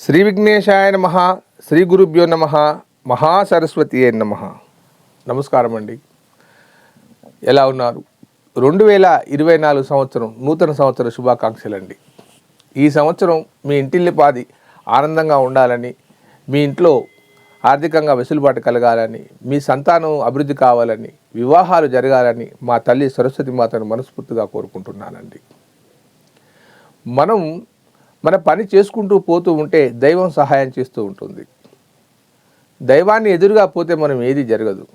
శ్రీ విఘ్నేశాయ నమ శ్రీ గురుభ్యో నమ మహాసరస్వతి అయిన నమ. నమస్కారం అండి. ఎలా ఉన్నారు? రెండు వేల ఇరవై నాలుగు సంవత్సరం నూతన సంవత్సర శుభాకాంక్షలు అండి ఈ సంవత్సరం మీ ఇంటిల్లిపాది ఆనందంగా ఉండాలని మీ ఇంట్లో ఆర్థికంగా వెసులుబాటు కలగాలని మీ సంతానం అభివృద్ధి కావాలని వివాహాలు జరగాలని మా తల్లి సరస్వతి మాతను మనస్ఫూర్తిగా కోరుకుంటున్నానండి. మనం మన పని చేసుకుంటూ పోతూ ఉంటే దైవం సహాయం చేస్తూ ఉంటుంది. దైవాన్ని ఎదురుగా పోతే మనం ఏది జరగదు.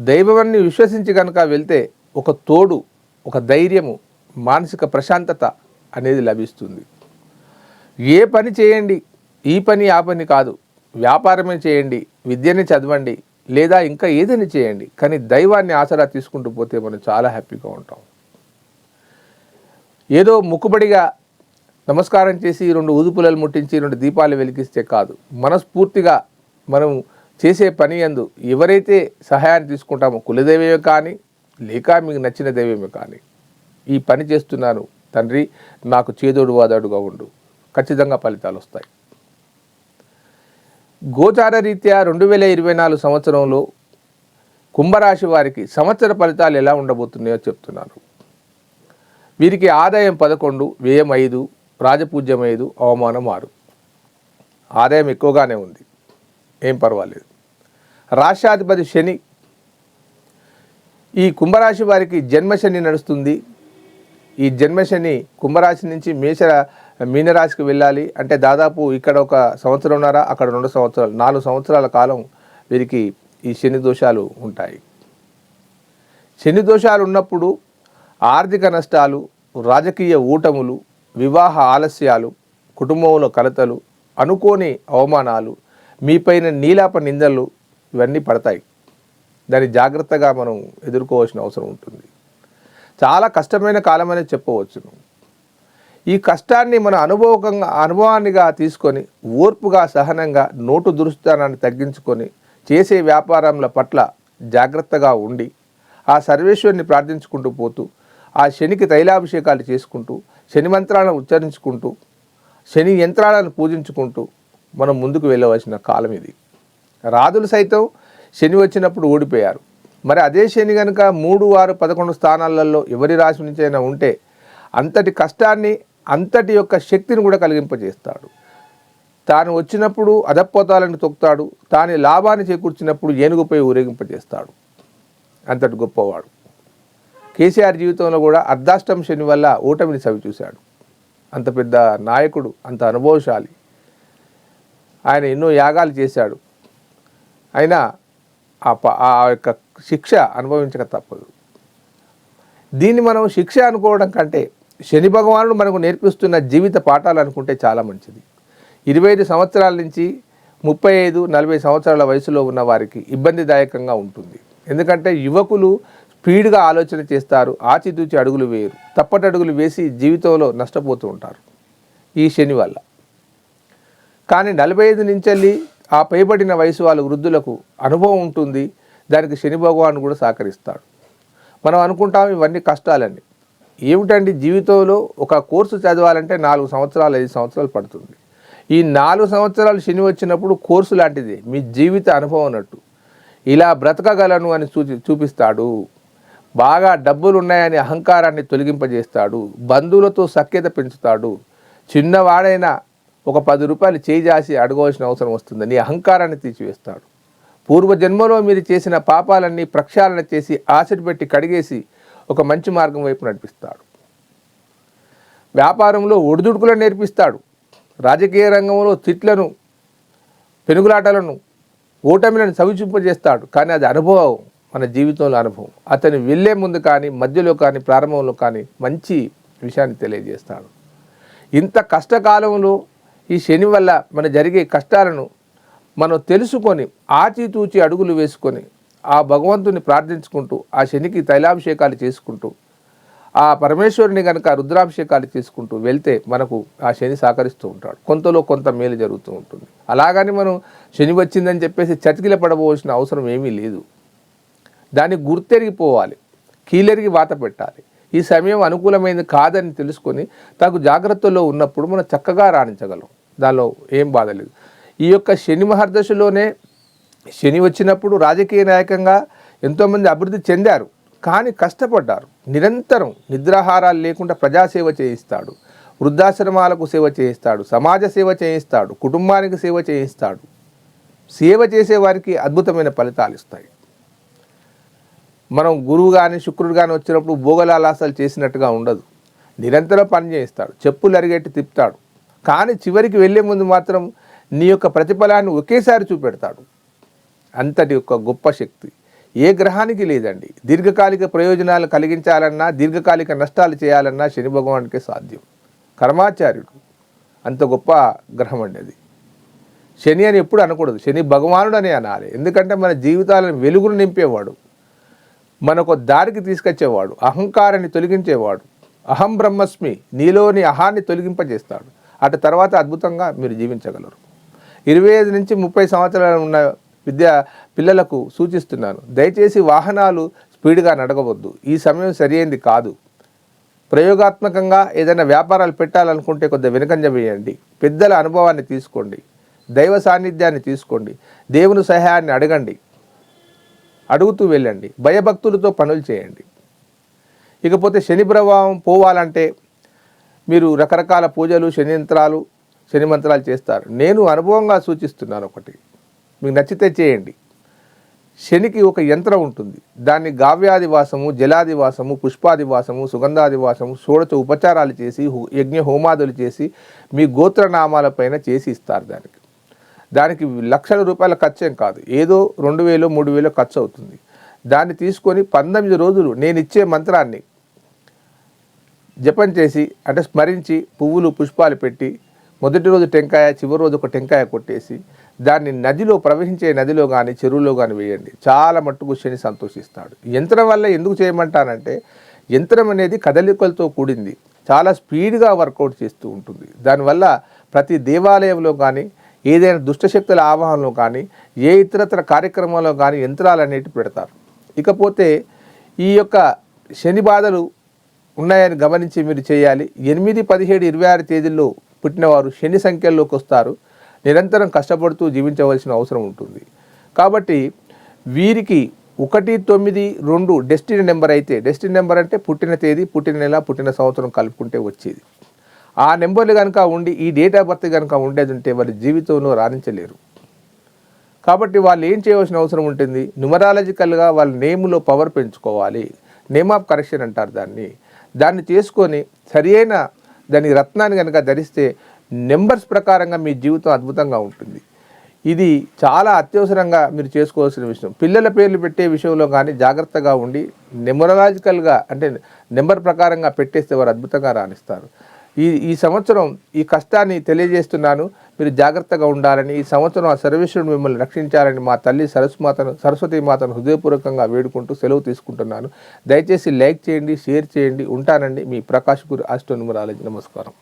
దైవాన్ని విశ్వసించి కనుక వెళ్తే ఒక తోడు ఒక ధైర్యము మానసిక ప్రశాంతత అనేది లభిస్తుంది. ఏ పని చేయండి ఈ పని ఆ పని కాదు. వ్యాపారమే చేయండి విద్యని చదవండి లేదా ఇంకా ఏదైనా చేయండి. కానీ దైవాన్ని ఆసరా తీసుకుంటూ పోతే మనం చాలా హ్యాపీగా ఉంటాం. ఏదో ముక్కుబడిగా నమస్కారం చేసి రెండు ఊదుపులలు ముట్టించి రెండు దీపాలు వెలిగిస్తే కాదు. మనస్ఫూర్తిగా మనం చేసే పని అందు ఎవరైతే సహాయాన్ని తీసుకుంటామో కులదైవమే కానీ లేక మీకు నచ్చిన దైవమే కానీ ఈ పని చేస్తున్నాను తండ్రి నాకు చేదోడు వాదాడుగా ఉండు. ఖచ్చితంగా ఫలితాలు వస్తాయి. గోచార రీత్యా రెండు వేల ఇరవై నాలుగు సంవత్సరంలో కుంభరాశి వారికి సంవత్సర ఫలితాలు ఎలా ఉండబోతున్నాయో చెప్తున్నాను. వీరికి ఆదాయం పదకొండు వ్యయం ఐదు రాజపూజ్యం అవమానం ఆరు. ఆదాయం ఎక్కువగానే ఉంది. ఏం పర్వాలేదు. రాష్ట్రాధిపతి శని ఈ కుంభరాశి వారికి జన్మశని నడుస్తుంది. ఈ జన్మశని కుంభరాశి నుంచి మేష మీనరాశికి వెళ్ళాలి. అంటే దాదాపు ఇక్కడ ఒక సంవత్సరంన్నర అక్కడ రెండు సంవత్సరాలు నాలుగు సంవత్సరాల కాలం వీరికి ఈ శని దోషాలు ఉంటాయి. శని దోషాలు ఉన్నప్పుడు ఆర్థిక నష్టాలు రాజకీయ ఊటములు వివాహ ఆలస్యాలు కుటుంబంలో కలతలు అనుకోని అవమానాలు మీపైన నీలాప నిందలు ఇవన్నీ పడతాయి. దాన్ని జాగ్రత్తగా మనం ఎదుర్కోవాల్సిన అవసరం ఉంటుంది. చాలా కష్టమైన కాలమనే చెప్పవచ్చును. ఈ కష్టాన్ని మన అనుభవకంగా అనుభవాన్నిగా తీసుకొని ఓర్పుగా సహనంగా నోటు దురుస్తానాన్ని తగ్గించుకొని చేసే వ్యాపారంల పట్ల జాగ్రత్తగా ఉండి ఆ సర్వేశ్వరుని ప్రార్థించుకుంటూ పోతూ ఆ శనికి తైలాభిషేకాలు చేసుకుంటూ శని మంత్రాలను ఉచ్చరించుకుంటూ శని యంత్రాలను పూజించుకుంటూ మనం ముందుకు వెళ్ళవలసిన కాలం ఇది. రాజులు సైతం శని వచ్చినప్పుడు ఓడిపోయారు. మరి అదే శని కనుక మూడు ఆరు పదకొండు స్థానాలలో ఎవరి రాశి నుంచి అయినా ఉంటే అంతటి కష్టాన్ని అంతటి యొక్క శక్తిని కూడా కలిగింపజేస్తాడు. తాను వచ్చినప్పుడు అదపోతాలను తొక్కుతాడు. తాని లాభాన్ని చేకూర్చినప్పుడు ఏనుగుపై ఊరేగింపజేస్తాడు. అంతటి గొప్పవాడు. కేసీఆర్ జీవితంలో కూడా అర్ధాష్టం శని వల్ల ఓటమిని చవి చూశాడు. అంత పెద్ద నాయకుడు అంత అనుభవశాలి. ఆయన ఎన్నో యాగాలు చేశాడు. అయినా ఆ ప ఆ యొక్క శిక్ష అనుభవించక తప్పదు. దీన్ని మనం శిక్ష అనుకోవడం కంటే శని భగవానుడు మనకు నేర్పిస్తున్న జీవిత పాఠాలు అనుకుంటే చాలా మంచిది. ఇరవై ఐదు సంవత్సరాల నుంచి ముప్పై ఐదు నలభై సంవత్సరాల వయసులో ఉన్న వారికి ఇబ్బందిదాయకంగా ఉంటుంది. ఎందుకంటే యువకులు స్పీడ్గా ఆలోచన చేస్తారు. ఆచితూచి అడుగులు వేయరు. తప్పటడుగులు వేసి జీవితంలో నష్టపోతూ ఉంటారు. ఈ శని వల్ల. కానీ నలభై ఐదు నుంచి ఆ పైబడిన వయసు వాళ్ళ వృద్ధులకు అనుభవం ఉంటుంది. దానికి శని భగవాన్ కూడా సహకరిస్తాడు. మనం అనుకుంటాం ఇవన్నీ కష్టాలని ఏమిటండి? జీవితంలో ఒక కోర్సు చదవాలంటే నాలుగు సంవత్సరాలు ఐదు సంవత్సరాలు పడుతుంది. ఈ నాలుగు సంవత్సరాలు శని వచ్చినప్పుడు కోర్సు లాంటిది. మీ జీవిత అనుభవం అన్నట్టు. ఇలా బ్రతకగలను అని చూచి చూపిస్తాడు. బాగా డబ్బులు ఉన్నాయని అహంకారాన్ని తొలగింపజేస్తాడు బంధువులతో సఖ్యత పెంచుతాడు. చిన్నవాడైనా ఒక పది రూపాయలు చేజాసి అడగవలసిన అవసరం వస్తుందని అహంకారాన్ని తీసివేస్తాడు. పూర్వజన్మలో మీరు చేసిన పాపాలన్నీ ప్రక్షాళన చేసి ఆశటి పెట్టి కడిగేసి ఒక మంచి మార్గం వైపు నడిపిస్తాడు. వ్యాపారంలో ఒడిదుడుకులను నేర్పిస్తాడు. రాజకీయ రంగంలో తిట్లను పెనుగులాటలను ఓటమిలను సవిచింపజేస్తాడు. కానీ అది అనుభవం. మన జీవితంలో అనుభవం. అతను వెళ్ళే ముందు కానీ మధ్యలో కానీ ప్రారంభంలో కానీ మంచి విషయాన్ని తెలియజేస్తాడు. ఇంత కష్టకాలంలో ఈ శని వల్ల మన జరిగే కష్టాలను మనం తెలుసుకొని ఆచితూచి అడుగులు వేసుకొని ఆ భగవంతుని ప్రార్థించుకుంటూ ఆ శనికి తైలాభిషేకాలు చేసుకుంటూ ఆ పరమేశ్వరుని కనుక రుద్రాభిషేకాలు చేసుకుంటూ వెళ్తే మనకు ఆ శని సహకరిస్తూ ఉంటాడు. కొంతలో కొంత మేలు జరుగుతూ ఉంటుంది. అలాగని మనం శని వచ్చిందని చెప్పేసి చతికిల పడబోవాల్సిన అవసరం ఏమీ లేదు. దాన్ని గుర్తెరిగిపోవాలి కీలెరిగి వాత పెట్టాలి. ఈ సమయం అనుకూలమైనది కాదని తెలుసుకొని తగు జాగ్రత్తలో ఉన్నప్పుడు మనం చక్కగా రాణించగలం. దానిలో ఏం బాధ లేదు. ఈ యొక్క శని మహర్దశలోనే శని వచ్చినప్పుడు రాజకీయ నాయకంగా ఎంతోమంది అభివృద్ధి చెందారు కానీ కష్టపడ్డారు. నిరంతరం నిద్రాహారాలు లేకుండా ప్రజాసేవ చేయిస్తాడు వృద్ధాశ్రమాలకు సేవ చేయిస్తాడు సమాజ సేవ చేయిస్తాడు కుటుంబానికి సేవ చేయిస్తాడు. సేవ చేసే వారికి అద్భుతమైన ఫలితాలు ఇస్తాయి. మనం గురువు కానీ శుక్రుడు కానీ వచ్చినప్పుడు భోగలాలాసాలు చేసినట్టుగా ఉండదు. నిరంతరం పని చేయిస్తాడు. చెప్పులు అరిగేట్టు తిప్పుతాడు. కానీ చివరికి వెళ్ళే ముందు మాత్రం నీ యొక్క ప్రతిఫలాన్ని ఒకేసారి చూపెడతాడు. అంతటి యొక్క గొప్ప శక్తి. ఏ గ్రహానికి లేదండి. దీర్ఘకాలిక ప్రయోజనాలు కలిగించాలన్నా దీర్ఘకాలిక నష్టాలు చేయాలన్నా శని భగవానుకే సాధ్యం. కర్మాచార్యుడు. అంత గొప్ప గ్రహం అండి అది. శని అని ఎప్పుడు అనకూడదు. శని భగవానుడు అని అనాలి. ఎందుకంటే మన జీవితాలను వెలుగును నింపేవాడు. మనకు దారికి తీసుకొచ్చేవాడు అహంకారాన్ని తొలగించేవాడు అహం బ్రహ్మస్మి నీలోని అహాన్ని తొలగింపజేస్తాడు. అటు తర్వాత అద్భుతంగా మీరు జీవించగలరు. ఇరవై ఐదు నుంచి ముప్పై సంవత్సరాలు ఉన్న విద్యా పిల్లలకు సూచిస్తున్నాను దయచేసి వాహనాలు స్పీడ్గా నడగవద్దు. ఈ సమయం సరియైంది కాదు. ప్రయోగాత్మకంగా ఏదైనా వ్యాపారాలు పెట్టాలనుకుంటే కొద్దిగా వెనుకంజ వేయండి. పెద్దల అనుభవాన్ని తీసుకోండి. దైవ సాన్నిధ్యాన్ని తీసుకోండి. దేవుని సహాయాన్ని అడగండి. అడుగుతూ వెళ్ళండి. భయభక్తులతో పనులు చేయండి. ఇకపోతే శని ప్రభావం పోవాలంటే మీరు రకరకాల పూజలు శని యంత్రాలు శని మంత్రాలు చేస్తారు. నేను అనుభవంగా సూచిస్తున్నాను ఒకటి. మీకు నచ్చితే చేయండి. శనికి ఒక యంత్రం ఉంటుంది. దాన్ని గావ్యాదివాసము జలాదివాసము పుష్పాదివాసము సుగంధాదివాసము షోడచ ఉపచారాలు చేసి యజ్ఞ హోమాదులు చేసి మీ గోత్రనామాలపైన చేసి ఇస్తారు దానికి. దానికి లక్షల రూపాయల ఖర్చు ఏం కాదు. ఏదో రెండు వేలు మూడు వేలు ఖర్చు అవుతుంది దాన్ని తీసుకొని పంతొమ్మిది రోజులు నేను ఇచ్చే మంత్రాన్ని జపం చేసి అంటే స్మరించి పువ్వులు పుష్పాలు పెట్టి మొదటి రోజు టెంకాయ చివరి రోజు ఒక టెంకాయ కొట్టేసి దాన్ని నదిలో ప్రవహించే నదిలో కానీ చెరువులో కానీ వేయండి. చాలా మట్టుకు శని సంతోషిస్తాడు. యంత్రం వల్ల ఎందుకు చేయమంటానంటే యంత్రం అనేది కదలికలతో కూడింది. చాలా స్పీడ్గా వర్కౌట్ చేస్తూ ఉంటుంది. దానివల్ల ప్రతి దేవాలయంలో కానీ ఏదైనా దుష్టశక్తుల ఆవాహనలో కానీ ఏ ఇతరత్ర కార్యక్రమంలో కానీ యంత్రాలు అనేటివి పెడతారు. ఇకపోతే ఈ యొక్క శని బాధలు ఉన్నాయని గమనించి మీరు చేయాలి. ఎనిమిది పదిహేడు ఇరవై ఆరు తేదీల్లో పుట్టినవారు శని సంఖ్యల్లోకి వస్తారు. నిరంతరం కష్టపడుతూ జీవించవలసిన అవసరం ఉంటుంది. కాబట్టి వీరికి ఒకటి తొమ్మిది రెండు డెస్టినీ నెంబర్ అయితే డెస్టినీ నెంబర్ అంటే పుట్టిన తేదీ పుట్టిన నెల పుట్టిన సంవత్సరం కలుపుకుంటే వచ్చేది. ఆ నెంబర్లు కనుక ఉండి ఈ డేట్ ఆఫ్ బర్త్ కనుక ఉండేది ఉంటే వారి జీవితంలో రాణించలేరు. కాబట్టి వాళ్ళు ఏం చేయవలసిన అవసరం ఉంటుంది? న్యూమరాలజికల్గా వాళ్ళ నేమ్లో పవర్ పెంచుకోవాలి. నేమ్ ఆఫ్ కరెక్షన్ అంటారు దాన్ని. దాన్ని చేసుకొని సరియైన దాని రత్నాన్ని కనుక ధరిస్తే నెంబర్స్ ప్రకారంగా మీ జీవితం అద్భుతంగా ఉంటుంది. ఇది చాలా అత్యవసరంగా మీరు చేసుకోవాల్సిన విషయం. పిల్లల పేర్లు పెట్టే విషయంలో కానీ జాగ్రత్తగా ఉండి నెమరలాజికల్గా అంటే నెంబర్ ప్రకారంగా పెట్టేస్తే వారు అద్భుతంగా రాణిస్తారు. ఈ ఈ సంవత్సరం ఈ కష్టాన్ని తెలియజేస్తున్నాను. మీరు జాగ్రత్తగా ఉండాలని ఈ సంవత్సరం ఆ సర్వేశ్వరుడు మిమ్మల్ని రక్షించాలని మా తల్లి సరస్మాతను సరస్వతి మాతను హృదయపూర్వకంగా వేడుకుంటూ సెలవు తీసుకుంటున్నాను. దయచేసి లైక్ చేయండి షేర్ చేయండి ఉంటానండి. మీ ప్రకాష్ గురు ఆస్ట్రో నమస్కారం.